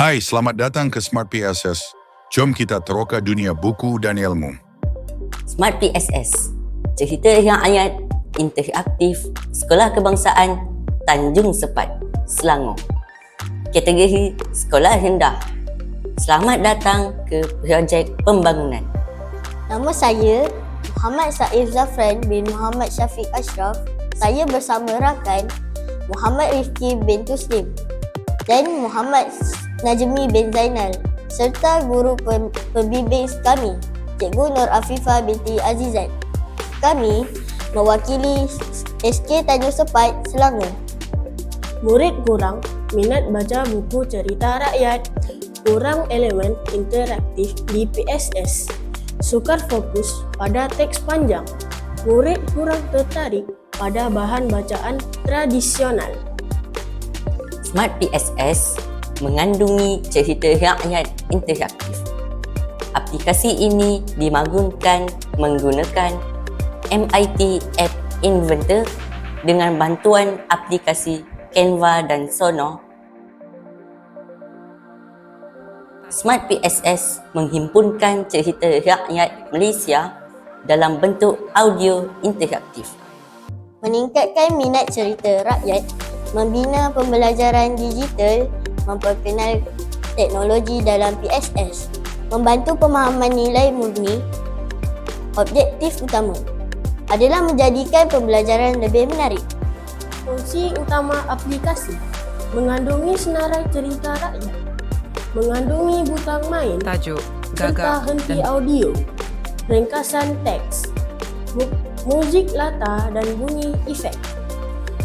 Hai, selamat datang ke Smart PSS. Jom kita teroka dunia buku dan ilmu. Smart PSS. Cerita yang ayat interaktif Sekolah Kebangsaan Tanjung Sepat, Selangor. Kategori Sekolah Rendah. Selamat datang ke projek pembangunan. Nama saya Muhammad Saif Zafran bin Muhammad Syafiq Ashraf. Saya bersama rakan Muhammad Rifki bin Tuslim dan Muhammad Najmi bin Zainal serta guru pem- pembimbing kami, Cikgu Nur Afifah binti Azizan. Kami mewakili SK Tanjung Sepat, Selangor. Murid kurang minat baca buku cerita rakyat, kurang elemen interaktif di PSS, sukar fokus pada teks panjang, murid kurang tertarik pada bahan bacaan tradisional. Smart PSS mengandungi cerita rakyat interaktif. Aplikasi ini dimagunkan menggunakan MIT App Inventor dengan bantuan aplikasi Canva dan Sono. Smart PSS menghimpunkan cerita rakyat Malaysia dalam bentuk audio interaktif. meningkatkan minat cerita rakyat, membina pembelajaran digital, memperkenal teknologi dalam PSS, membantu pemahaman nilai murni, objektif utama adalah menjadikan pembelajaran lebih menarik. Fungsi utama aplikasi mengandungi senarai cerita rakyat, mengandungi butang main, Tajuk, serta gagak henti dan audio, ringkasan teks, mu- muzik latar dan bunyi efek.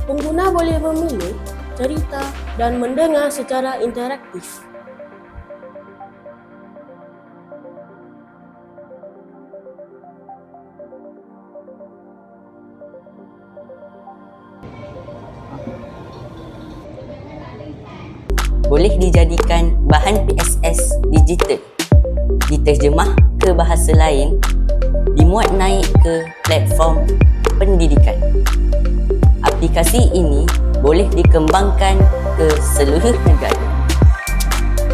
Pengguna boleh memilih, cerita dan mendengar secara interaktif. boleh dijadikan bahan PSS digital, diterjemah ke bahasa lain, dimuat naik ke platform pendidikan. Aplikasi ini boleh dikembangkan ke seluruh negara.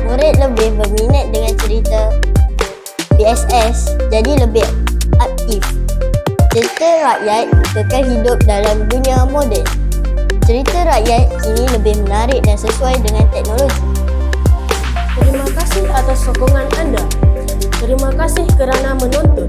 Murid lebih berminat dengan cerita PSS jadi lebih aktif. Cerita rakyat kekal hidup dalam dunia moden. Cerita rakyat kini lebih menarik dan sesuai dengan teknologi. Terima kasih atas sokongan anda. Terima kasih kerana menonton.